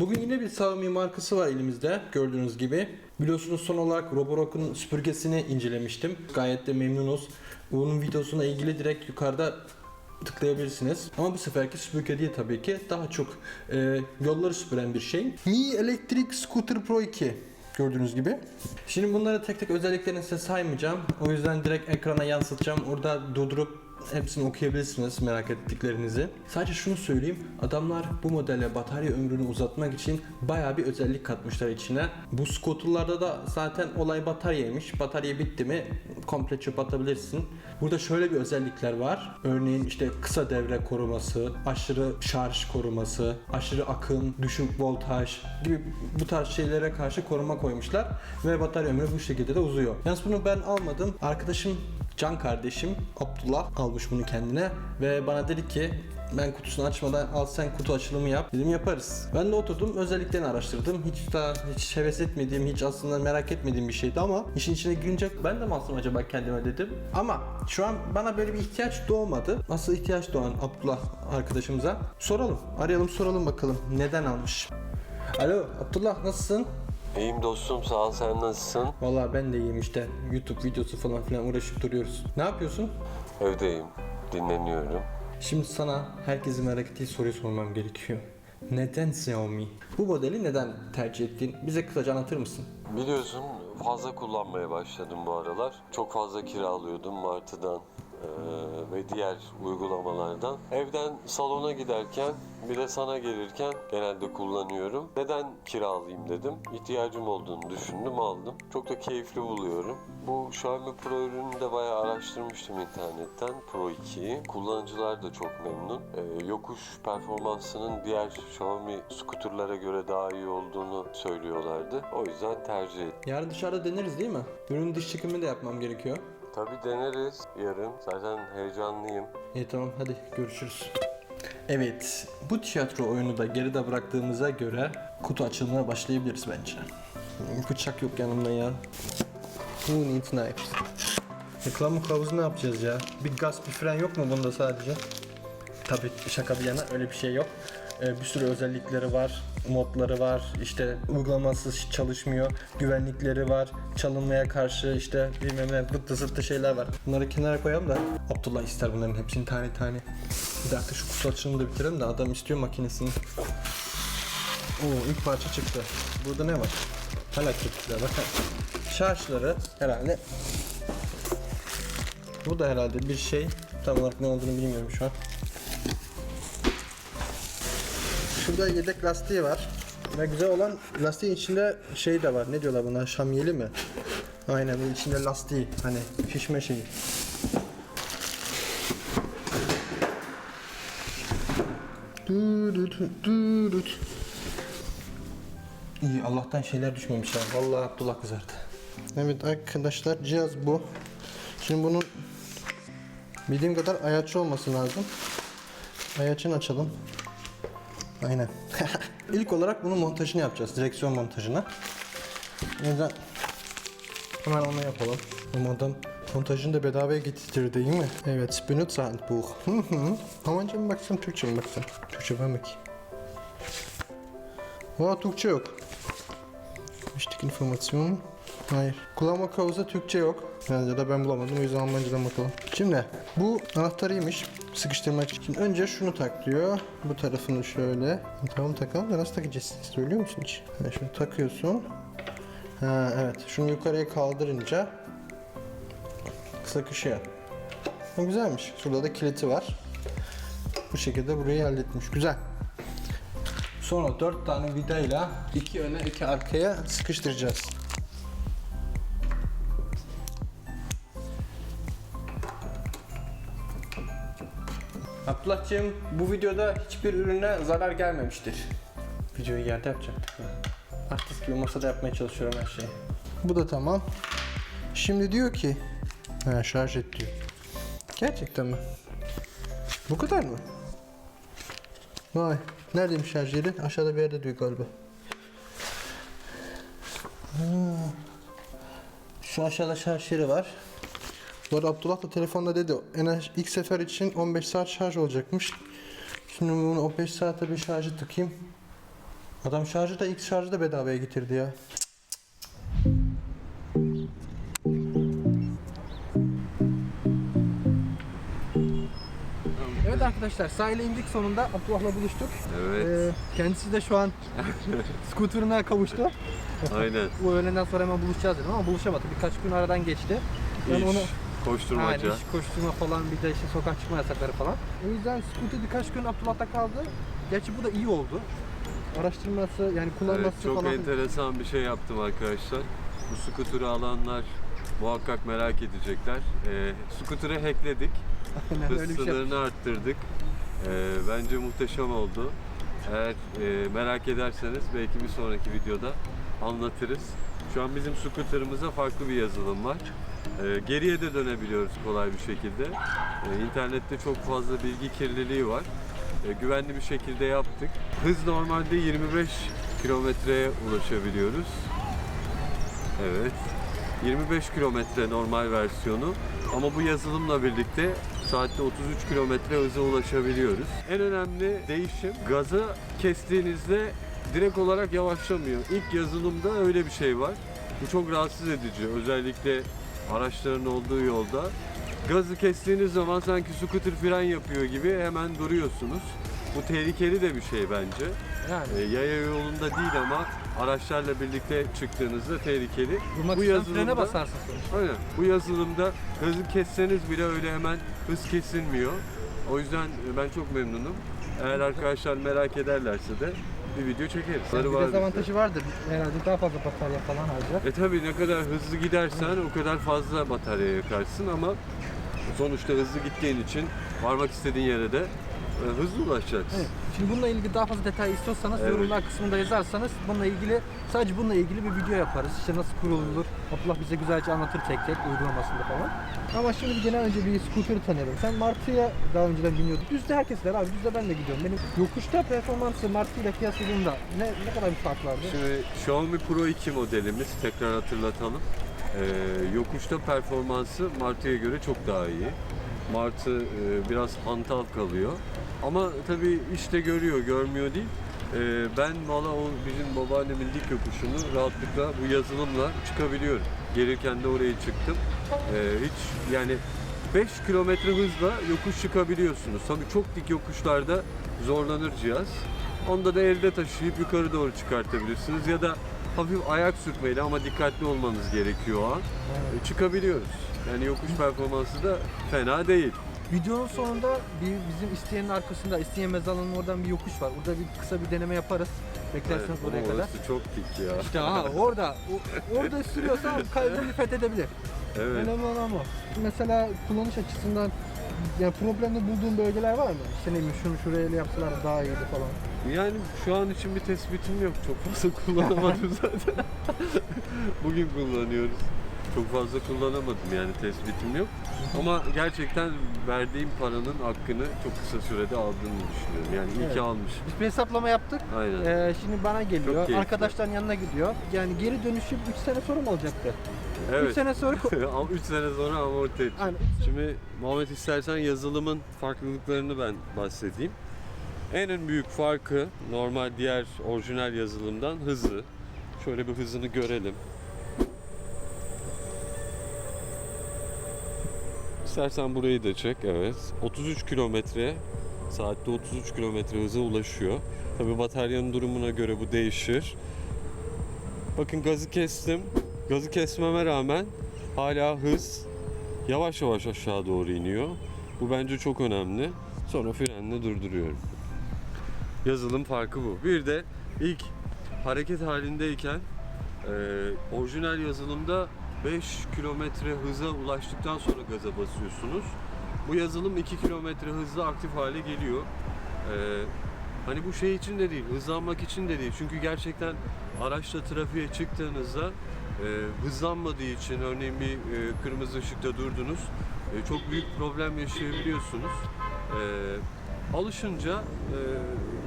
Bugün yine bir Xiaomi markası var elimizde gördüğünüz gibi. Biliyorsunuz son olarak Roborock'un süpürgesini incelemiştim. Gayet de memnunuz. Bunun videosuna ilgili direkt yukarıda tıklayabilirsiniz. Ama bu seferki süpürge değil tabii ki. Daha çok e, yolları süpüren bir şey. Mi Electric Scooter Pro 2 gördüğünüz gibi. Şimdi bunları tek tek özelliklerini size saymayacağım. O yüzden direkt ekrana yansıtacağım. Orada durdurup hepsini okuyabilirsiniz merak ettiklerinizi. Sadece şunu söyleyeyim. Adamlar bu modele batarya ömrünü uzatmak için bayağı bir özellik katmışlar içine. Bu scooterlarda da zaten olay bataryaymış. Batarya bitti mi komple çöp atabilirsin. Burada şöyle bir özellikler var. Örneğin işte kısa devre koruması, aşırı şarj koruması, aşırı akım, düşük voltaj gibi bu tarz şeylere karşı koruma koymuşlar ve batarya ömrü bu şekilde de uzuyor. Yalnız bunu ben almadım. Arkadaşım Can kardeşim Abdullah almış bunu kendine ve bana dedi ki ben kutusunu açmadan al sen kutu açılımı yap. Dedim yaparız. Ben de oturdum özelliklerini araştırdım. Hiç daha hiç heves etmediğim, hiç aslında merak etmediğim bir şeydi ama işin içine girince ben de mi alsam acaba kendime dedim. Ama şu an bana böyle bir ihtiyaç doğmadı. Nasıl ihtiyaç doğan Abdullah arkadaşımıza soralım. Arayalım soralım bakalım neden almış. Alo Abdullah nasılsın? İyiyim dostum sağ ol sen nasılsın? Vallahi ben de iyiyim işte. YouTube videosu falan filan uğraşıp duruyoruz. Ne yapıyorsun? Evdeyim dinleniyorum. Şimdi sana herkesin merak ettiği soruyu sormam gerekiyor. Neden Xiaomi? Bu modeli neden tercih ettin? Bize kısaca anlatır mısın? Biliyorsun fazla kullanmaya başladım bu aralar. Çok fazla kiralıyordum Martı'dan ve diğer uygulamalardan. Evden salona giderken bir de sana gelirken genelde kullanıyorum. Neden kiralayayım dedim. İhtiyacım olduğunu düşündüm aldım. Çok da keyifli buluyorum. Bu Xiaomi Pro ürünü de bayağı araştırmıştım internetten. Pro 2'yi. Kullanıcılar da çok memnun. Eee, yokuş performansının diğer Xiaomi skuterlara göre daha iyi olduğunu söylüyorlardı. O yüzden tercih ettim. Yarın dışarıda deneriz değil mi? Ürün dış çekimi de yapmam gerekiyor. Tabii deneriz yarın. Zaten heyecanlıyım. İyi tamam hadi görüşürüz. Evet, bu tiyatro oyunu da geride bıraktığımıza göre kutu açılımına başlayabiliriz bence. Bıçak yok yanımda ya. Who needs knives? Reklam kılavuzu ne yapacağız ya? Bir gaz bir fren yok mu bunda sadece? Tabii şaka bir yana öyle bir şey yok. Ee, bir sürü özellikleri var, modları var, işte uygulamasız çalışmıyor, güvenlikleri var, çalınmaya karşı işte bilmem ne vıttı zıttı şeyler var. Bunları kenara koyalım da Abdullah ister bunların hepsini tane tane. Bir dakika şu kutu açılımını da bitirelim de adam istiyor makinesini. Oo ilk parça çıktı. Burada ne var? Hala güzel bakın. Şarjları herhalde. Bu da herhalde bir şey. Tam olarak ne olduğunu bilmiyorum şu an. Şurada yedek lastiği var. Ve güzel olan lastiğin içinde şey de var. Ne diyorlar buna? Şamyeli mi? Aynen bu içinde lastiği. Hani şişme şeyi. Dürüt, dürüt. İyi Allah'tan şeyler düşmemiş ha. Vallahi Abdullah kızardı. Evet arkadaşlar cihaz bu. Şimdi bunun bildiğim kadar ayaçı olması lazım. Ayaçını açalım. Aynen. İlk olarak bunun montajını yapacağız. Direksiyon montajını. O yüzden hemen onu yapalım. Adam montajını da bedavaya getirdi değil mi? Evet. Benutzerhandbuch. Hı hı. Almanca mı baksam, Türkçe mi baksam? Türkçe ben bakayım. Valla Türkçe yok. Wichtig Information. Hayır. Kullanma kılavuzda Türkçe yok. Yani ya da ben bulamadım o yüzden Almancadan bakalım. Şimdi bu anahtarıymış sıkıştırmak için. Önce şunu tak diyor. Bu tarafını şöyle. Tamam takalım da nasıl takacağız? Söylüyor musun hiç? Ha, şunu takıyorsun. Ha evet. Şunu yukarıya kaldırınca sıkışıyor. Ha, güzelmiş. Şurada da kiliti var. Bu şekilde burayı halletmiş. Güzel. Sonra 4 tane vidayla iki öne iki arkaya sıkıştıracağız. Abdullah'cığım bu videoda hiçbir ürüne zarar gelmemiştir. Videoyu yerde yapacaktık ya. Artist gibi masada yapmaya çalışıyorum her şeyi. Bu da tamam. Şimdi diyor ki ha, şarj et diyor. Gerçekten mi? Bu kadar mı? Vay. Neredeymiş şarj yeri? Aşağıda bir yerde diyor galiba. Ha. Şu aşağıda şarj yeri var. Bu arada Abdullah da telefonda dedi. En ilk sefer için 15 saat şarj olacakmış. Şimdi bunu 15 saate bir şarjı takayım. Adam şarjı da ilk şarjı da bedavaya getirdi ya. Evet arkadaşlar sahile indik sonunda Abdullah'la buluştuk. Evet. Ee, kendisi de şu an skuterına kavuştu. Aynen. Bu öğleden sonra hemen buluşacağız dedim ama buluşamadık. Birkaç gün aradan geçti. Ben İş, onu koşturmaca. Aynen, iş koşturma falan bir de işte sokak çıkma yasakları falan. O yüzden scooter birkaç gün Abdullah'ta kaldı. Gerçi bu da iyi oldu. Araştırması yani Evet, kullanması çok falan. enteresan bir şey yaptım arkadaşlar. Bu skuturu alanlar muhakkak merak edecekler. Ee, skuturu hackledik. Aynen, Hız şey. sınırını arttırdık. Ee, bence muhteşem oldu. Eğer e, merak ederseniz belki bir sonraki videoda anlatırız. Şu an bizim scooter'ımıza farklı bir yazılım var. Ee, geriye de dönebiliyoruz kolay bir şekilde. Ee, internette çok fazla bilgi kirliliği var. Ee, güvenli bir şekilde yaptık. Hız normalde 25 kilometreye ulaşabiliyoruz. Evet. 25 kilometre normal versiyonu ama bu yazılımla birlikte saatte 33 kilometre hıza ulaşabiliyoruz. En önemli değişim gazı kestiğinizde direkt olarak yavaşlamıyor. İlk yazılımda öyle bir şey var. Bu çok rahatsız edici. Özellikle araçların olduğu yolda. Gazı kestiğiniz zaman sanki scooter fren yapıyor gibi hemen duruyorsunuz. Bu tehlikeli de bir şey bence. Yani E, yaya yolunda değil ama araçlarla birlikte çıktığınızda tehlikeli. durmak bu yazılımda- basarsın sonuçta. Aynen. Bu yazılımda gazı kesseniz bile öyle hemen hız kesilmiyor. O yüzden ben çok memnunum. Eğer arkadaşlar merak ederlerse de bir video çekeriz. Yani bir dezavantajı vardır. Herhalde daha fazla batarya falan harcar. E tabi ne kadar hızlı gidersen o kadar fazla batarya yakarsın ama sonuçta hızlı gittiğin için varmak istediğin yere de e, hızlı ulaşacaksın. Evet. Şimdi bununla ilgili daha fazla detay istiyorsanız Evet. yorumlar kısmında yazarsanız bununla ilgili sadece bununla ilgili bir video yaparız. İşte nasıl kurulur. Abdullah bize güzelce anlatır tek tek uygulamasında falan. Ama şimdi bir genel önce bir scooter'ı tanıyalım. Sen Martı'ya daha önceden biniyordun. Düzde herkes der abi düzde ben de gidiyorum. Benim yokuşta performansı Martı ile kıyasladığında ne, ne kadar bir fark vardı? Şimdi Xiaomi Pro 2 modelimiz tekrar hatırlatalım. Ee, yokuşta performansı Martı'ya göre çok daha iyi. Martı e, biraz hantal kalıyor. Ama tabii işte görüyor, görmüyor değil. Ee, ben valla o bizim babaannemin dik yokuşunu rahatlıkla bu yazılımla çıkabiliyorum. Gelirken de oraya çıktım. Ee, hiç yani 5 kilometre hızla yokuş çıkabiliyorsunuz. Tabii çok dik yokuşlarda zorlanır cihaz. Onda da elde taşıyıp yukarı doğru çıkartabilirsiniz ya da hafif ayak sürtmeyle ama dikkatli olmanız gerekiyor o an. E, çıkabiliyoruz. Yani yokuş performansı da fena değil. Videonun sonunda bir bizim isteyenin arkasında isteyen mezarlığının oradan bir yokuş var. Orada bir kısa bir deneme yaparız. Beklersiniz Evet, oraya ama kadar. orası çok dik ya. İşte ha orada o- orada sürüyorsan kalbini fethedebilir. Evet. Önemli olan o. Mesela kullanış açısından yani problemli bulduğun bölgeler var mı? İşte ne bileyim şunu şuraya öyle yapsalar daha iyiydi falan. Yani şu an için bir tespitim yok. Çok fazla kullanamadım zaten. Bugün kullanıyoruz. Çok fazla kullanamadım yani tespitim yok. Ama gerçekten verdiğim paranın hakkını çok kısa sürede aldığını düşünüyorum. Yani iyi Evet. ki almış. Biz bir hesaplama yaptık. Aynen. Ee, şimdi bana Çok geliyor. keyifli. Arkadaşların yanına gidiyor. Yani geri dönüşü 3 sene sonra mı olacaktı? 3 Evet. sene sonra 3 sene sonra amorti edeceğim. Aynen. Şimdi Muhammed istersen yazılımın farklılıklarını ben bahsedeyim. En en büyük farkı normal diğer orijinal yazılımdan hızı. Şöyle bir hızını görelim. İstersen burayı da çek. Evet. 33 kilometre saatte 33 kilometre hıza ulaşıyor. Tabi bataryanın durumuna göre bu değişir. Bakın gazı kestim. Gazı kesmeme rağmen hala hız yavaş yavaş aşağı doğru iniyor. Bu bence çok önemli. Sonra frenle durduruyorum. Yazılım farkı bu. Bir de ilk hareket halindeyken e, orijinal yazılımda 5 kilometre hıza ulaştıktan sonra gaza basıyorsunuz. Bu yazılım 2 kilometre hızla aktif hale geliyor. E, hani bu şey için de değil, hızlanmak için de değil. Çünkü gerçekten araçla trafiğe çıktığınızda e, hızlanmadığı için örneğin bir e, kırmızı ışıkta durdunuz e, çok büyük problem yaşayabiliyorsunuz. E, alışınca e,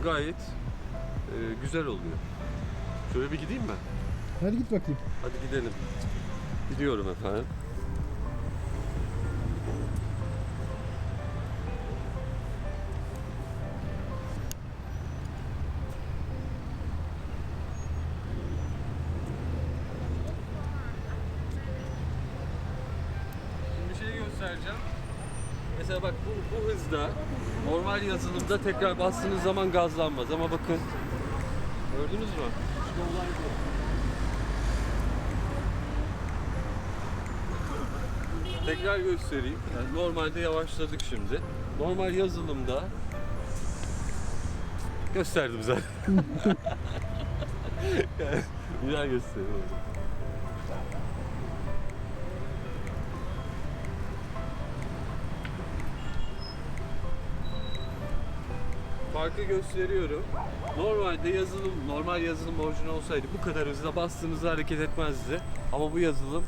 gayet e, güzel oluyor. Şöyle bir gideyim mi? Hadi git bakayım. Hadi gidelim. Gidiyorum efendim. Bir şey göstereceğim. Mesela bak bu, bu hızda normal yazılımda tekrar bastığınız zaman gazlanmaz ama bakın gördünüz mü? İşte olay bu. Tekrar göstereyim. Yani normalde yavaşladık şimdi. Normal yazılımda gösterdim zaten. Yani bir daha. Farkı gösteriyorum. Normalde yazılım, normal yazılım orijinal olsaydı bu kadar hızla bastığınızda hareket etmezdi. Ama bu yazılım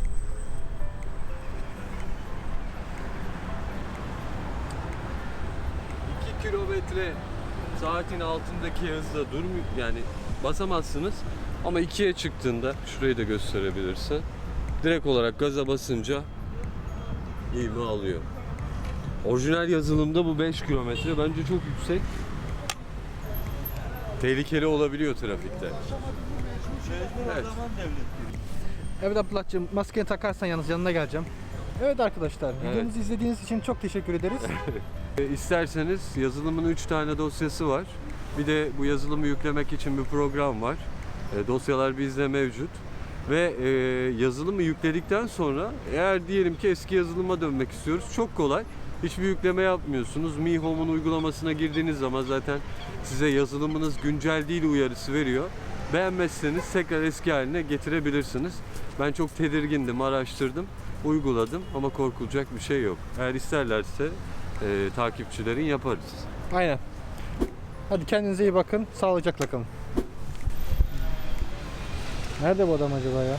kilometre saatin altındaki hızla durmuyor yani basamazsınız ama ikiye çıktığında şurayı da gösterebilirsin. Direkt olarak gaza basınca ivme alıyor. Orijinal yazılımda bu 5 kilometre bence çok yüksek. Tehlikeli olabiliyor trafikte. Evet. Evet Abdullah'cığım maskeni takarsan yalnız yanına geleceğim. Evet arkadaşlar Evet. videomuzu izlediğiniz için çok teşekkür ederiz. E, İsterseniz yazılımın 3 tane dosyası var. Bir de bu yazılımı yüklemek için bir program var. E, dosyalar bizde mevcut. Ve e, yazılımı yükledikten sonra eğer diyelim ki eski yazılıma dönmek istiyoruz çok kolay. Hiçbir yükleme yapmıyorsunuz. Mi Home'un uygulamasına girdiğiniz zaman zaten size yazılımınız güncel değil uyarısı veriyor. Beğenmezseniz tekrar eski haline getirebilirsiniz. Ben çok tedirgindim, araştırdım, uyguladım ama korkulacak bir şey yok. Eğer isterlerse e, takipçilerin yaparız. Aynen. Hadi kendinize iyi bakın. Sağlıcakla kalın. Nerede bu adam acaba ya?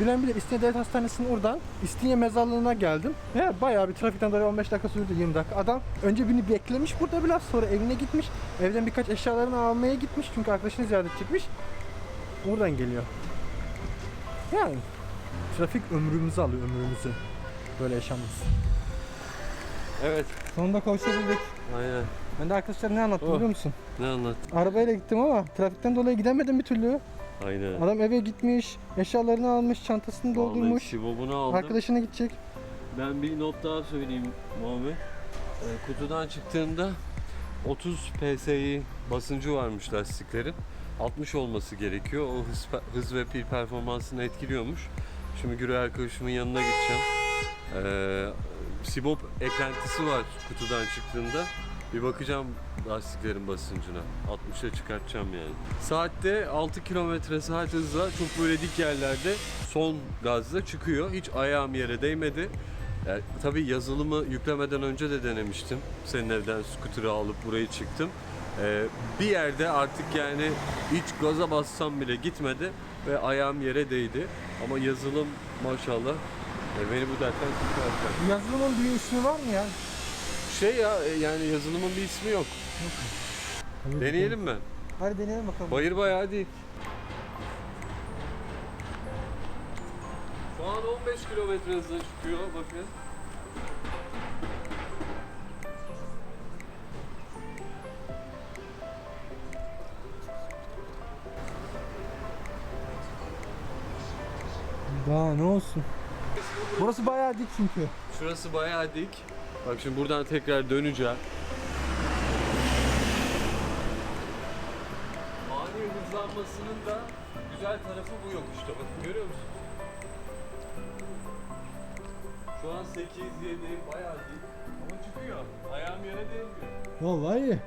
Bilen bilir İstinye Devlet Hastanesi'nin oradan İstinye mezarlığına geldim. Ya bayağı bir trafikten dolayı 15 dakika sürdü 20 dakika. Adam önce beni beklemiş burada biraz sonra evine gitmiş. Evden birkaç eşyalarını almaya gitmiş çünkü arkadaşını ziyaret çıkmış. Oradan geliyor. Yani trafik ömrümüzü alıyor ömrümüzü. Böyle yaşamız. Evet, Sonunda kavuşabildik. aynen. Ben de arkadaşlar ne anlattım Oh. biliyor musun? Ne anlat? Arabayla gittim ama trafikten dolayı gidemedim bir türlü. Aynen. Adam eve gitmiş, eşyalarını almış, çantasını Vallahi doldurmuş. Sibobunu aldım. Arkadaşına gidecek. Ben bir not daha söyleyeyim Muhammed. Ee, kutudan çıktığında 30 PSI basıncı varmış lastiklerin. 60 olması gerekiyor. O hız, hız ve pil performansını etkiliyormuş. Şimdi Güray arkadaşımın yanına gideceğim. Ee, Sibop eklentisi var kutudan çıktığında. Bir bakacağım lastiklerin basıncına. 60'a çıkartacağım yani. Saatte 6 km saat hızla çok böyle dik yerlerde son gazla çıkıyor. Hiç ayağım yere değmedi. Yani, tabii yazılımı yüklemeden önce de denemiştim. Senin evden skuturu alıp buraya çıktım. Ee, bir yerde artık yani hiç gaza bassam bile gitmedi ve ayağım yere değdi. Ama yazılım maşallah e, beni bu dertten kurtardı. Yazılımın bir ismi var mı ya? Şey ya e, yani yazılımın bir ismi yok. Deneyelim mi? Hadi deneyelim bakalım. Bayır bayağı dik. Şu an 15 kilometre hızla çıkıyor bakın. Daha ne olsun? Burası bayağı dik çünkü. Şurası bayağı dik. Bak şimdi buradan tekrar döneceğim. Ani hızlanmasının da güzel tarafı bu yokuşta. Bakın görüyor musunuz? Şu an 8 7 bayağı dik ama çıkıyor. Ayağım yere değmiyor. Vallahi iyi.